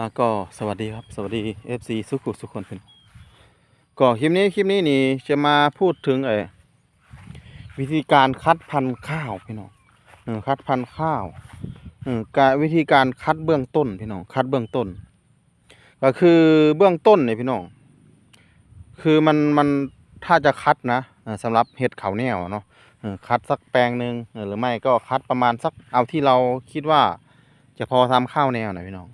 ่าก็สวัสดีครับ สวัสดี FC สุขุสุขคนเพื่อนก็คลิปนี้คลิปนี้นี่จะมาพูดถึงไอ้วิธีการคัดพันธุ์ข้าวพี่น้องคัดพันธุ์ข้าวการวิธีการคัดเบื้องต้นพี่น้องคัดเบื้องต้น ก็คือเบื้องต้นเนี่ยพี่น้องคือมันมันถ้าจะคัดนะเออสำหรับเห็ดเขาแนวเนาะคัดสักแปลงหนึ่งหรือไม่ก็คัดประมาณสักเอาที่เราคิดว่าจะพอทำข้าวแนวหน่อยพี่น้อง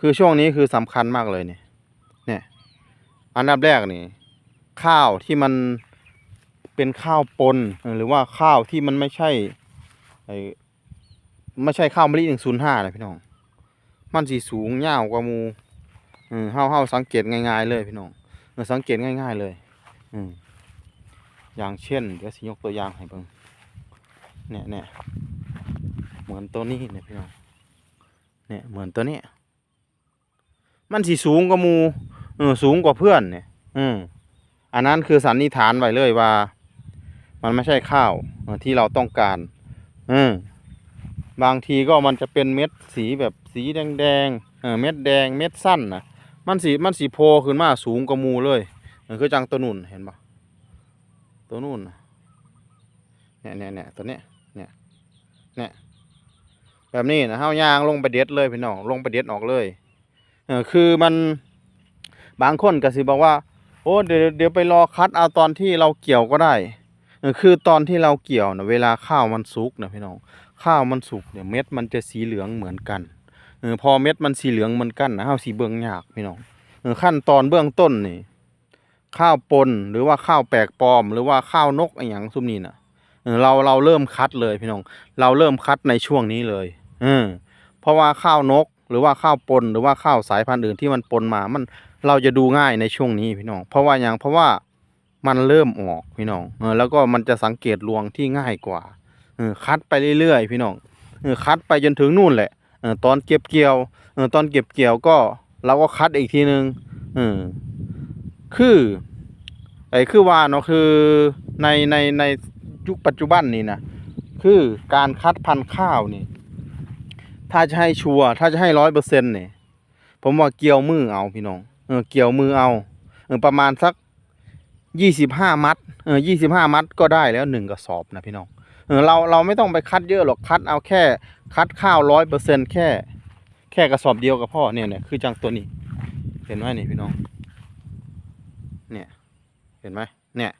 คือช่วงนี้คือสำคัญมากเลยเนี่ยเนี่ยอันดับแรกนี่ ข้าวที่มันเป็นข้าวปนหรือว่าข้าวที่มันไม่ใช่ไอไม่ใช่ข้าวมะลิหนึ่งศูนย์ห้านะพี่น้อง มันสีสูงยาวกว่ามูเออเฮาเฮาสังเกตง่ายๆเลยพี่น้องเออสังเกตง่ายๆเลย อืมอย่างเช่นเดี๋ยวสิยกตัวอย่างให้เบิ่งเนี่ยเนี่ยเหมือนตัวนี้เนี่ยพี่น้องเนี่ยเหมือนตัวเนี้ย มันสิสูงกว่ามูเออสูงกว่าเพื่อนเนี่ย อืมอันนั้นคือสันนิษฐานไว้เลยว่า มันไม่ใช่ข้าวที่เราต้องการ อืมบางทีก็มันจะเป็นเม็ดสีแบบสีแดงๆเออเม็ดแดงเม็ดสั้นนะมันสีมันสีโพขึ้นมาสูงกว่ามูเลยเออคือจังตัวนุ่นเห็นปะตัวนุ่นเนี่ยเนี่ยเนี่ยตัวเนี้ยเนี่ยเนี่ยแบบนี้นะเฮายางลงไปเด็ดเลยพี่น้องลงไปเด็ดออกเลย คือมันบางคนก็สิบอกว่า โอ้เดี๋ยวเดี๋ยวไปรอคัดเอาตอนที่เราเกี่ยวก็ได้คือตอนที่เราเกี่ยวนะเวลาข้าวมันสุกนะพี่น้องข้าวมันสุกเนี่ยเม็ดมันจะสีเหลืองเหมือนกันเออพอเม็ดมันสีเหลืองเหมือนกันนะเฮาสีเบิ่งหยากพี่น้องเออขั้นตอนเบื้องต้นนี่ข้าวปนหรือว่าข้าวแปลกปลอม หรือว่าข้าวนกอะไรอย่างซุมนี้น่ะเออเราเราเริ่มคัดเลยพี่น้อง เราเริ่มคัดในช่วงนี้เลยเออเพราะว่าข้าวนก หรือว่าข้าวปนหรือว่าข้าวสายพันธุ์อื่นที่มันปนมามันเราจะดูง่ายในช่วงนี้พี่น้อง เพราะว่าอย่างเพราะว่ามันเริ่มออกพี่น้องเออแล้วก็มันจะสังเกตรวงที่ง่ายกว่าเออคัดไปเรื่อยๆ พี่น้องเออคัดไปจนถึงนู่นแหละเออตอนเก็บเกี่ยวเออตอนเก็บเกี่ยวก็เราก็คัดอีกทีนึงเออคือไอ้คือว่าเนาะคือในในในยุคปัจจุบันนี่นะคือการคัดพันธุ์ข้าวนี่ ถ้าจะให้ชัวร์ถ้าจะให้ร้อยเปอร์เซ็นต์เนี่ยผมว่าเกี่ยวมือเอาพี่น้องเออเกี่ยวมือเอาเออประมาณสักยี่สิบห้ามัดเออยี่สิบห้ามัดก็ได้แล้วหนึ่งกระสอบนะพี่น้องเออเราเราไม่ต้องไปคัดเยอะหรอกคัดเอาแค่ คัดข้าวร้อยเปอร์เซ็นต์แค่ แค่กระสอบเดียวกับพ่อเนี่ยเนี่ยคือจังตัวนี้ เห็นไหมนี่พี่น้อง เนี่ย เห็นไหมเนี่ย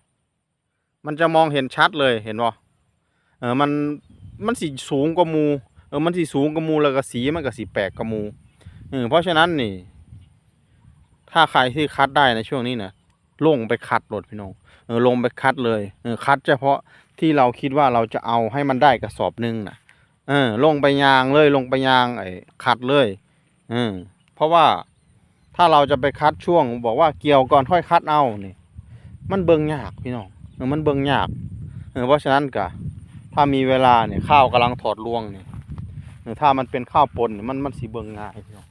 มันจะมองเห็นชัดเลยเห็นบ่เออมันมันสีสูงกว่ามู เออมันสีสูงกว่ามูแล้วก็สีมันก็สีแปลกกว่ามูเออเพราะฉะนั้นนี่ ถ้าใครที่คัดได้ในช่วงนี้นะลงไปคัดรถพี่น้องเออลงไปคัดเลยเออคัดเฉพาะที่เราคิดว่าเราจะเอาให้มันได้กระสอบหนึงนะเออลงไปยางเลยลงไปยางไอ้คัดเลยเออเพราะว่าถ้าเราจะไปคัดช่วง บอกว่าเกี่ยวก่อนค่อยคัดเอานี่มันเบิ่งยากพี่น้องเออมันเบิ่งยากเออเพราะฉะนั้นก็ถ้ามีเวลาเนี่ยข้าวกำลังถอดรวงเนี่ย ถ้ามันเป็นข้าวปนมันมันสีเบิงง่ายพี่น้อง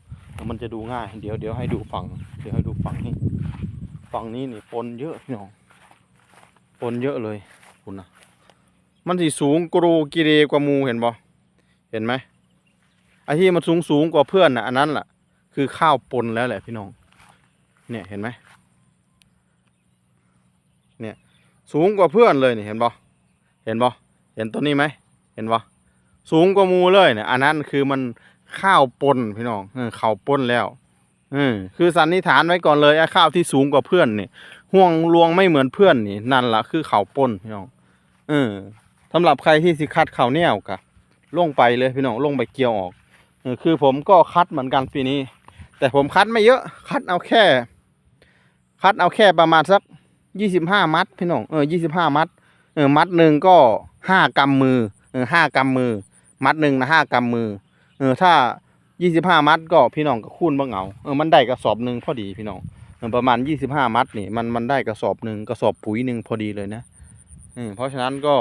มันจะดูง่าย เดี๋ยวเดี๋ยวให้ดูฝั่งเดี๋ยวให้ดูฝั่งนี้ฝั่งนี้นี่ปนเยอะพี่น้องปนเยอะเลยคุณนะมันสีสูงกรูกิเรกว่ามูเห็นบ่เห็นไหมไอ้ที่มันสูงสูงกว่าเพื่อนนะอันนั้นแหละคือข้าวปนแล้วแหละพี่น้อง เนี่ยเห็นไหมเนี่ยสูงกว่าเพื่อนเลยนี่เห็นบ่เห็นบ่เห็นตัวนี้ไหมเห็นบ่ สูงกว่ามูเลยเนี่ยอันนั้นคือมันข้าวปนพี่น้องเข้าปนแล้วออคือสันนิษฐานไว้ก่อนเลยไอ้ข้าวที่สูงกว่าเพื่อนนี่ห่วงรวงไม่เหมือนเพื่อนนี่นั่นละคือเข้าปนพี่น้องเออสำหรับใครที่สิคัดเข้าวเนียวกะลงไปเลยพี่น้องลงไปเกี่ยวออกอคือผมก็คัดเหมือนกันปีนี้ แต่ผมคัดไม่เยอะ คัดเอาแค่ คัดเอาแค่ประมาณสักยี่สิบห้ามัดพี่น้องเออยี่สิบห้ามัดเออมัดหนึ่งก็ห้ากำมือเออห้ากำมือ มัดหนึ่งนะห้ากำมือ เออ ถ้ายี่สิบห้ามัดก็พี่น้องก็คูณบ้างเอาเออมันได้กระสอบหนึ่งพอดีพี่น้องเออประมาณยี่สิบห้ามัดนี่มันมันได้กระสอบหนึ่งกระสอบปุ๋ยหนึ่งพอดีเลยนะเออเพราะฉะนั้นก็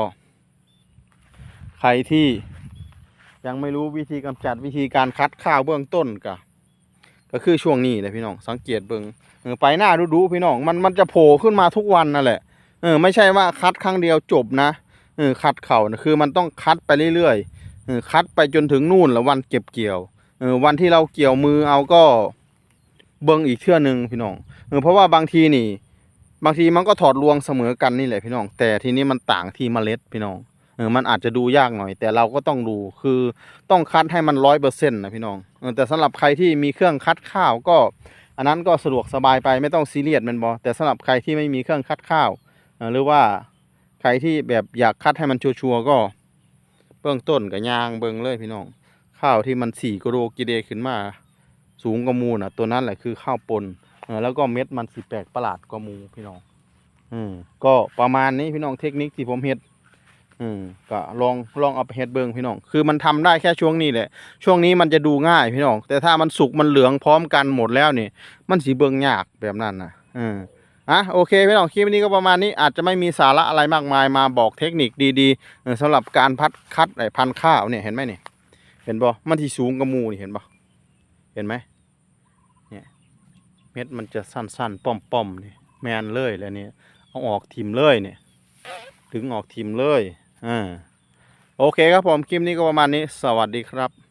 ใครที่ยังไม่รู้วิธีกำจัดวิธีการคัดข้าวเบื้องต้นก็ก็คือช่วงนี้นะพี่น้องสังเกตเบิ่งเออไปหน้าดูๆพี่น้องมันมันจะโผล่ขึ้นมาทุกวันนั่นแหละเออไม่ใช่ว่าคัดครั้งเดียวจบนะเออคัดเข่านะคือมันต้องคัดไปเรื่อยๆ คัดไปจนถึงนู่นแล้ววันเก็บเกี่ยวอวันที่เราเกี่ยวมือเอาก็เบิ่งอีกเทื่อหนึ่งพี่น้องเพราะว่าบางทีนี่ บางทีมันก็ถอดรวงเสมอกันนี่แหละพี่น้อง แต่ทีนี้มันต่างที่เมล็ดพี่น้องเออมันอาจจะดูยากหน่อย แต่เราก็ต้องดูคือต้องคัดให้มันร้อยเปอร์เซ็นต์นะพี่น้องเออแต่สำหรับใครที่มีเครื่องคัดข้าวก็ อันนั้นก็สะดวกสบายไปไม่ต้องซีเรียสมันบอแต่สำหรับใครที่ไม่มีเครื่องคัดข้าวหรือว่าใครที่แบบอยากคัดให้มันชัวร์ๆก็ เบื้องต้นกับยางเบิ่งเลยพี่น้อง ข้าวที่มันสี่กิโลกิเดขึ้นมา สูงกว่ามูน่ะ ตัวนั้นแหละคือข้าวปนแล้วก็เม็ดมันสิแปลกประหลาดกว่ามูพี่น้อง อืมก็ประมาณนี้พี่น้องเทคนิคที่ผมเฮ็ดอืมก็ลองลองเอาไปเฮ็ดเบิ่งพี่น้อง คือมันทำได้แค่ช่วงนี้แหละ ช่วงนี้มันจะดูง่ายพี่น้อง แต่ถ้ามันสุกมันเหลืองพร้อมกันหมดแล้วนี่ มันสีเบิ่งยากแบบนั้นนะอืม อะโอเคพี่น้องคลิปนี้ก็ประมาณนี้อาจจะไม่มีสาระอะไรมากมายมาบอกเทคนิคดีๆเออสำหรับการพัดคัดไอพันข้าวเนี่ยเห็นไหมเนี่ยเห็นบ่มันที่สูงกว่าหมูนี่เห็นบ่เห็นไหมเนี่ยเม็ดมันจะสั้นๆป้อมๆนี่แมนเลยแล้วเนี่ยเอาออกทิมเลยเนี่ยถึงออกทิมเลยอ่าโอเคครับผมคลิปนี้ก็ประมาณนี้สวัสดีครับ